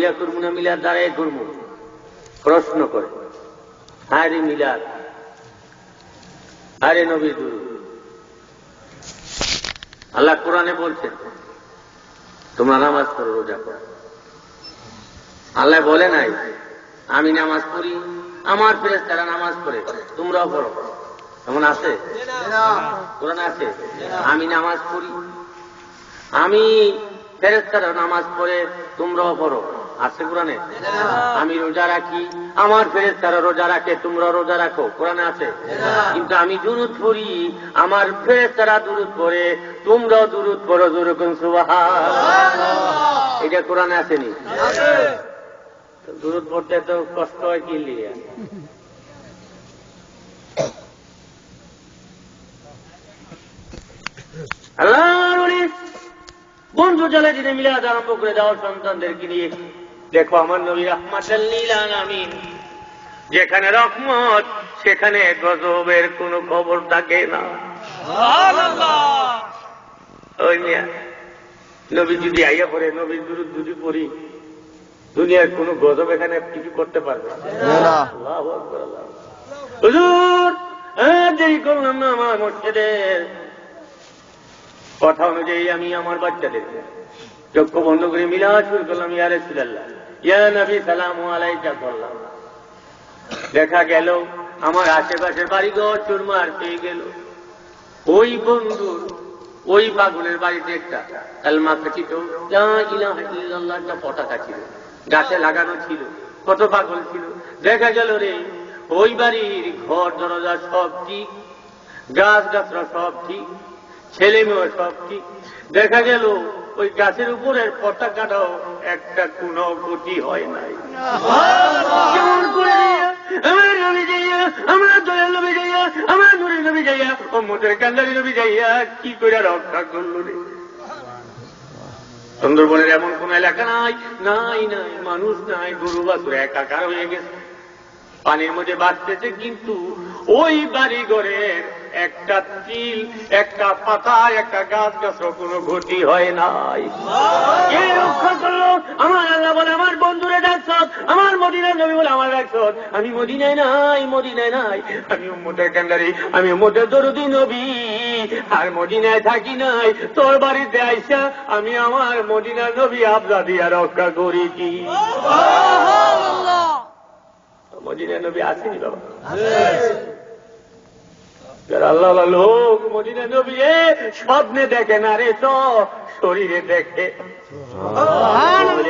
ইয়া করব না, মিলাদ দ্বারাই করব? প্রশ্ন করে। আরে মিলাদ। আরে নবী দুরু আল্লাহ কোরআনে বলছেন, তোমরা নামাজ পড়ো, রোজা করো আল্লাহ বলে নাই, আমি নামাজ পড়ি, আমার ফেরেস তারা নামাজ পড়ে, তোমরাও পড়ো। এমন আছে? কোরআন আছে? আমি নামাজ পড়ি। আমি ফেরেস্তারা নামাজ পড়ে, তোমরাও পড়ো। আছে কোরআনে? আমি রোজা রাখি, আমার ফেরেস্তারা রোজা রাখে তোমরা রোজা রাখো, কোরআনে আছে? কিন্তু আমি দুরুদ পড়ি, আমার ফেরেস্তারা দুরুদ পড়ে, তোমরাও দুরুদ পড়ো দুরকম সুবাহ এটা কোরআনে আসেনি? দূরত পড়তে তো কষ্ট হয় কি বন্ধু চলে দিনে মিলাদ আরম্ভ করে দেওয়ার সন্তানদেরকে নিয়ে। দেখো আমার নবী রহমাতাল্লিল আলামিন। যেখানে রহমত সেখানে গজবের কোনো খবর থাকে না। ওই মিয়া নবী যদি আইয়া পড়ে নবীর দুরুদ যদি পড়ি দুনিয়ার কোন গজব এখানে কিছু করতে পারবে না। আল্লাহু আকবার, আল্লাহু আকবার। হুজুর হ্যাঁ, দেরি করলাম না আমার মসজিদের। কথা অনুযায়ী আমি আমার বাচ্চাদেরকে চক্ষু বন্ধ করে মিলা শুরু করলাম ইয়া রাসূলুল্লাহ। দেখা গেল, আমার আশেপাশের বাড়িঘর চুরমার পেয়ে গেল। ওই বন্ধুর, ওই পাগলের বাড়িতে একটা কালমা লা একটা ছিল। গাছে লাগানো ছিল, কত পাগল ছিল। দেখা গেল রে, ওই বাড়ির ঘর, দরজা সব ঠিক গাছ গাছরা সব ঠিক ছেলে মেয়ে সব ঠিক। দেখা গেল, ওই গাছের উপরের পতাকাটাও একটা কোনো ক্ষতি হয় নাই। কেমন করে আমার নবী যাইয়া আমার দয়াল নবী যাইয়া আমার নুরের নবী যাইয়া ও মোটের কান্দারি নবী যাইয়া কি করে রক্ষা করল রে? সুন্দরবনের এমন কোন এলাকা নাই নাই নাই মানুষ নাই গরু বাছুর একাকার হয়ে গেছে। পানির মধ্যে বাঁচতেছে কিন্তু ওই বাড়ি ঘরের একটা তিল একটা পাতা একটা গাছ গাছ কোনো ক্ষতি হয় নাই। কে রক্ষা করল? আমার আল্লাহ বলে আমার বন্ধুরে ডাকছ আমার মদিনায় নবী বলে আমার ডাকছ। আমি মদিনায় নাই মদিনায় নাই। আমি উম্মতের কান্দারি আমি উম্মতের দরুদি নবী। আর মদিনায় থাকি নাই। তোর বাড়িতে আইসা আমি আমার মদিনার নবী আবদা দিয়া রক্ষা করেছি মদিনার নবী আসেনি বাবা। যারা আল্লাহ লোক মদিনা নবী স্বপ্নে দেখে না রে তো শরীরে দেখে।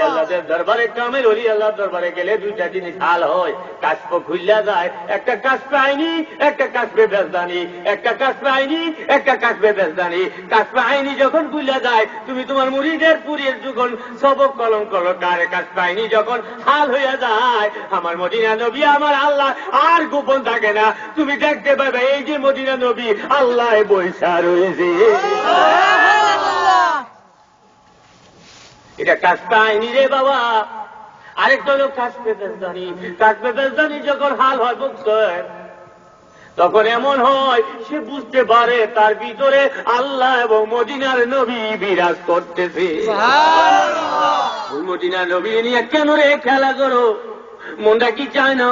আল্লাহদের দরবারে কামের অলি দরবারে গেলে দুইটা জিনিস হাল হয়। কাশপ খুললা যায় একটা কাশপে আইনি একটা কাশপে বেজদানি। একটা কাশপে আইনি একটা কাশপে বেজদানি। কাশপে আইনি যখন খুললা যায় তুমি তোমার মুড়িদের পুরীর যখন সবক কলম করো কারে কাশপে আইনি যখন হাল হইয়া যায় আমার মদিনা নবী আমার আল্লাহ আর গোপন থাকে না। তুমি দেখতে পাবে এই যে মদিনা নবী আল্লাহ বৈশা রয়েছে। এটা কাজটা আইনি রে বাবা। আরেকটা হলো কাশপে বেজদানি কাশপে বেজদানি যখন হাল হয় বুঝতেন তখন এমন হয় সে বুঝতে পারে তার ভিতরে আল্লাহ এবং মদিনার নবী বিরাজ করতেছে। মদিনার নবী নিয়ে কেন রে খেলা করো? মনটা কি চায় না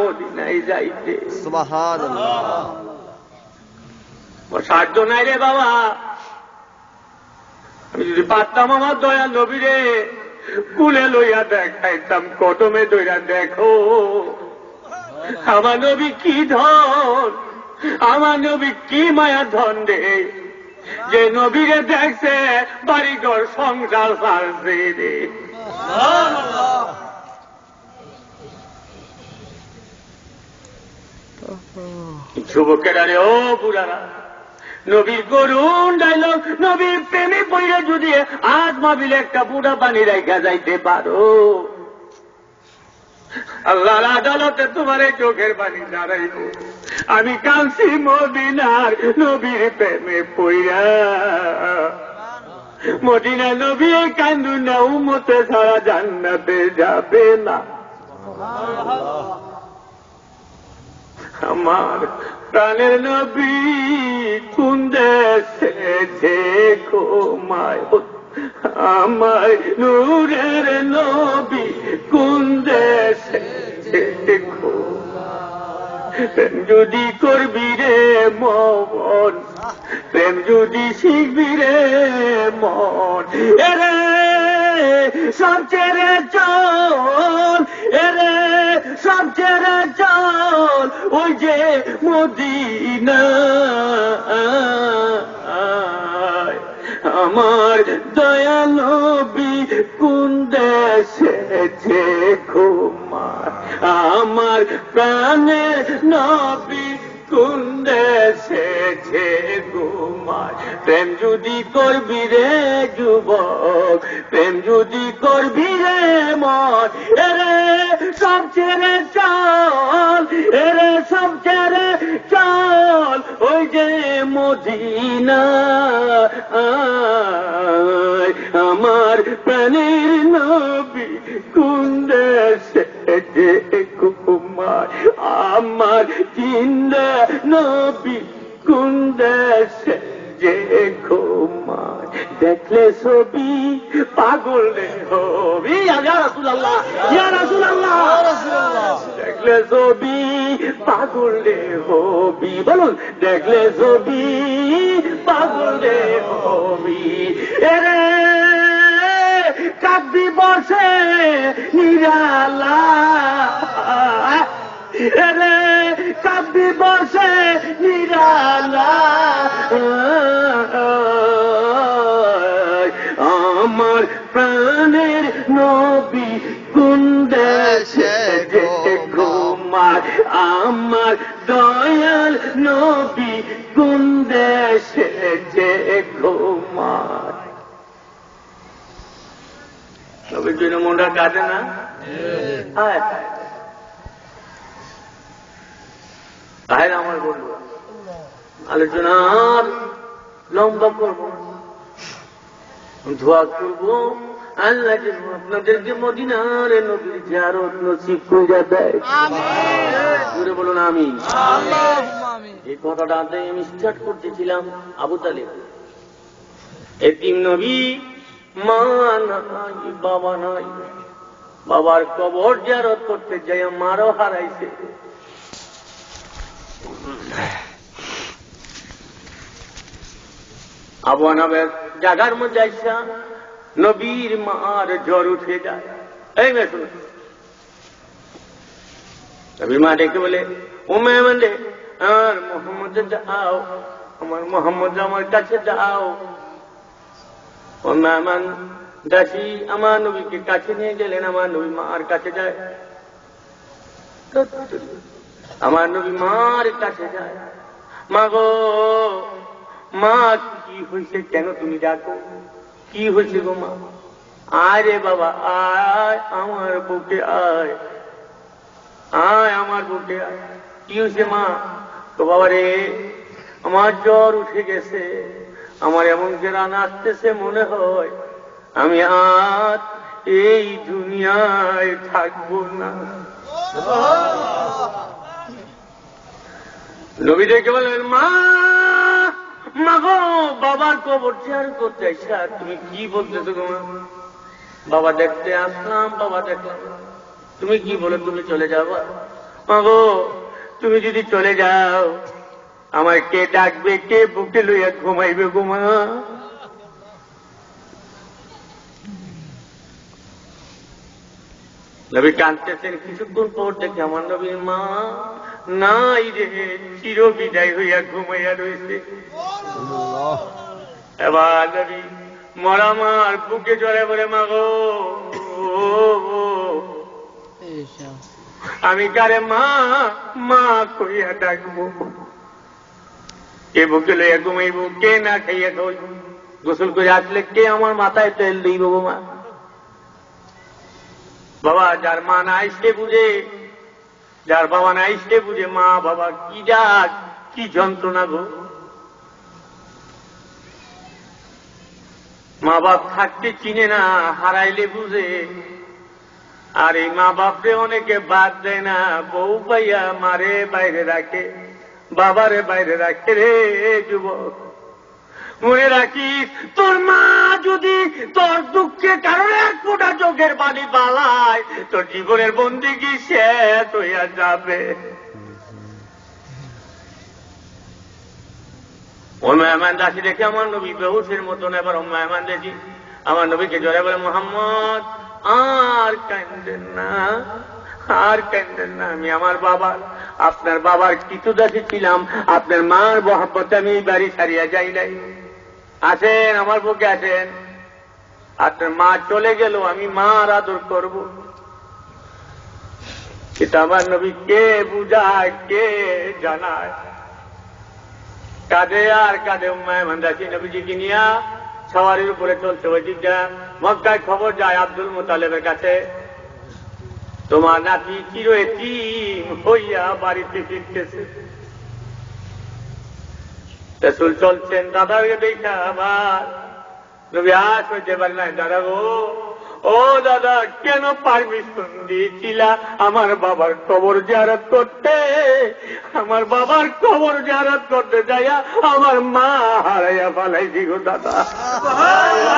মদিনায় যাইতে? সাহায্য নাই রে বাবা। আমি যদি পারতাম আমার দয়া নবীরে কুলে লইয়া দেখাইতাম কটমে দইরা দেখো। আমার নবী কি ধন আমার নবী কি মায়া ধন রে। যে নবীরে দেখছে বাড়িঘর সংসার সারছে রে। যুবকেরা রে ও বুড়ারা নবীর করুন ডাইলগ নবীর প্রেমে পইরা যদি আজ মাবিলে একটা বুড়া পানি রেখা যাইতে পারো। আল্লাহর আদালতে তোমার এই চোখের পানি দাঁড়াইব। আমি কাঁদছি মদিনার নবীর প্রেমে পইরা মদিনা নবী কান্দু না উমতে ছাড়া জান্নাতে যাবে না। আমার প্রাণের নবী কোন দেশে যে আমায় নূরের নবী কোন দেশে প্রেম যদি করবি রে মন, প্রেম যদি শিখবি রে মন এরে সঞ্চের চল সব জল ওই যে মদিনা। আমার দয়ালবি কোন দেশে যে ঘুমায় আমার প্রাণের নবী কোন যে ঘুমায়। প্রেম যদি করবি রে যুবক, প্রেম যদি করবি রে মন, এরে সব ছেড়ে চল, এরে সব ছেড়ে চল। ওই যে মদিনা ছবি পাগল হবি রাসূলুল্লাহ। ইয়া রাসূলুল্লাহ। দেখলে ছবি পাগল হবি বলুন দেখলে ছবি পাগল হবি এরে কাঁদি বসে নিরালা। এরে কাঁদি বসে নিরালা। আমার প্রাণের নবী কোন দেশে ঘুমায় আমার দয়াল নবী কোন দেশে যে ঘুমায় নবীর জন্য মনটা কাঁদে না হায়। তাই আমার বলব আলোচনা লম্বা করব। দোয়া করব আল্লাহ যেন আপনাদেরকে মদিনার নবীর জিয়ারত নসিব করে দেয়। বলুন আমি এই কথাটা আমি স্টার্ট করতেছিলাম আবু তালেব। এতিম নবী মা নাই বাবা নাই। বাবার কবর জিয়ারত করতে যাই মারও হারাইছে। আবু আনাবের জাগার মধ্যে আইসা নবীর মার জ্বর উঠে যায়। এই মেয়ে শুনো। নবীর মা ডেকে বলে ও মেহমান রে আমার মোহাম্মদ যাও, আমার মোহাম্মদ আমার কাছে যাও। ও মেহমান দাসী আমার নবীকে কাছে নিয়ে গেলেন, আমার নবী মার কাছে যায়। আমার নবী মার কাছে যায়। মা গো, মা কি হয়েছে কেন তুমি ডাকো? কি হয়েছে গো মা? আয় রে বাবা আয় আমার বুকে আয়। আয় আমার বুকে আয়। কি হয়েছে মা? তো বাবা রে আমার জ্বর উঠে গেছে। আমার এমন রান আসতেছে মনে হয় আমি আর এই দুনিয়ায় থাকব না। নবী দেখে বলেন মা! মা গো, বাবার কবর চেয়ার করতে আইসা তুমি কি বলতেছো মা? বাবা দেখতে আসলাম, বাবা দেখলাম। তুমি কি বলে তুমি চলে যাবা মা গো, তুমি যদি চলে যাও আমার কে ডাকবে, কে বুকে লইয়া ঘুমাইবে গো নবী কাঁদতেছেন কিছুক্ষণ পর দেখে আমার নবীর মা নাই রে চির বিদায় হইয়া ঘুমাইয়া রয়েছে এবার নবী মরামার বুকে জড়ে বলে মাগো আমি কারে মা মা কইয়া ডাকবো? কে বুকে লইয়া ঘুমাইব কে না খাইয়া খাইব গোসল করে আসলে কে আমার মাথায় তেল দিব গো মা? বাবা, যার মা নাই সে বুঝে, যার বাবা নাই সে বুঝে, মা বাবা কি যাক কি যন্ত্রণা গো? মা বাপ থাকতে চিনে না, হারাইলে বুঝে। আর এই মা বাপরে অনেকে বাদ দেয় না, বউ পাইয়া মারে বাইরে রাখে, বাবারে বাইরে রাখে রে যুবক। মনে রাখিস, তোর মা যদি তোর দুঃখে কারণে এক ফোটা চোখের পানি পালায়, তোর জীবনের বন্দি কি শেষ হইয়া যাবে? অন্যায়মান মেহমান দাসী দেখে আমার নবী বেহুসের মতন এবার অন্যায়মান দেখি। আমার নবীকে জ্বরে বলে, মোহাম্মদ, আর কান্দেন না, আর কান্দেন না, আমি আমার বাবার, আপনার বাবার কিছু দাসী ছিলাম, আপনার মার মহাব্বতে আমি বাড়ি ছাড়িয়া যাই নাই। আসেন, আমার বুকে আসেন। আপনার মা চলে গেল, আমি মার আদর করব। এটা আমার নবী কে বুঝায়, কে জানায়? কাঁধে আর কাঁধে মান্দাসি নবীজিকে নিয়া সওয়ারির উপরে চলছে ওই দিকটা মক্কায় খবর যায় আব্দুল মোতালেবের কাছে। তোমার নাতি চির হইয়া বাড়িতে ফিরতেছে। রসুল চলছেন, দাদাকে দেখা আবার নবী আস হইতে পারে নাই, দাদা গো, ও দাদা, কেন পারমিশন দিয়েছিলা আমার বাবার কবর জারাত করতে? আমার বাবার কবর জারাত করতে যাইয়া আমার মা হারাইয়া ফালাইছি গো দাদা।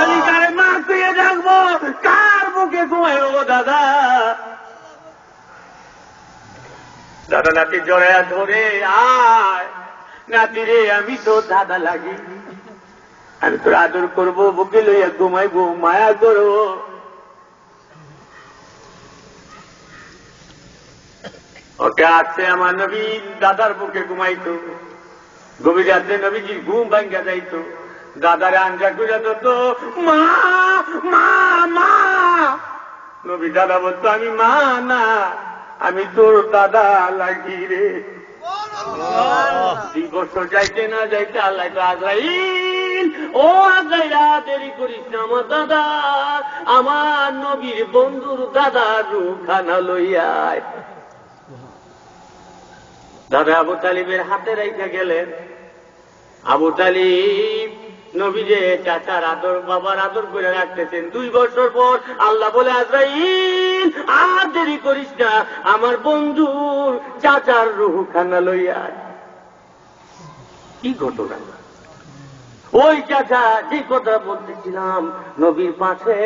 আমি কারে মা তুইয়ে ডাকবো কার মুখে ঘুমাইব গো দাদা? দাদা নাতি জড়াইয়া ধরে আয়। নাতি রে আমি তো দাদা লাগি। আমি তোর আদর করব, বুকে লইয়া ঘুমাইবো, মায়া করব। ওকে আসছে আমার নবী, দাদার বুকে ঘুমাইতো। গভীর রাত্রে নবীজির ঘুম ভাঙ্গা যাইতো। দাদারে আঞ্জা করে তো মা মা মা! নবী দাদা বলতো, আমি মা না, আমি তোর দাদা লাগি রে। দুই বছর যাইতে না যাইতে আল্লাহ আজরাইল। ও আজরাইলা, দেরি করিস না আমার দাদা। আমার নবীর বন্ধুর দাদা রুখানা লইয়ায় দাদা আবু তালিবের হাতে রেখে গেলেন। আবু তালিব নবী যে চাচার আদর, বাবার আদর করে রাখতেছেন। দুই বছর পর আল্লাহ বলে, আজরাইল, আর দেরি করিস না, আমার বন্ধুর চাচার রুহু খানা লইয়া কি ঘটনা? ওই চাচা যে কথা বলতেছিলাম, নবীর পাশে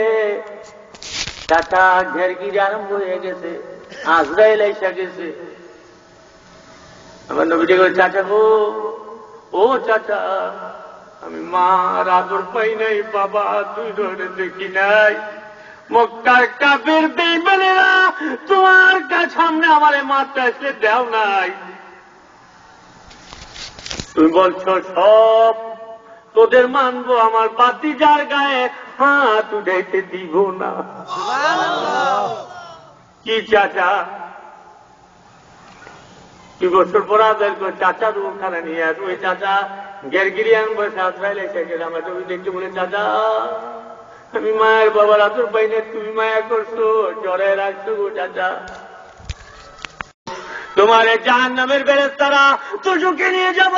চাচা ঘেরগিরি আরম্ভ হয়ে গেছে, আজরাইল এসে গেছে। আমার করে চাচা গো, ও চাচা আমি মার আদর পাই নাই বাবা তুই ধরে দেখি নাই। মক্কার কাপের বেইমানেরা তোমার কাছে সামনে আমার মারটা এসে দেও নাই। তুমি বলছো সব তোদের মানবো আমার বাতি যার গায়ে হাত উঠাইতে দিব না। কি চাচা? দুই বছর পর আদায় করে চাচা রুম খানা নিয়ে আসব। চাচা গেরগিরি বসে সাঁতরাইলে এসে গেলাম তুমি দেখতে বলে চাচা, আমি মায়ের বাবার আতর পাইনে তুমি মায়া করছ, জ্বরে রাখছো গো চাচা। তোমার জাহান নামের বেরেস্তারা তো নিয়ে যাব।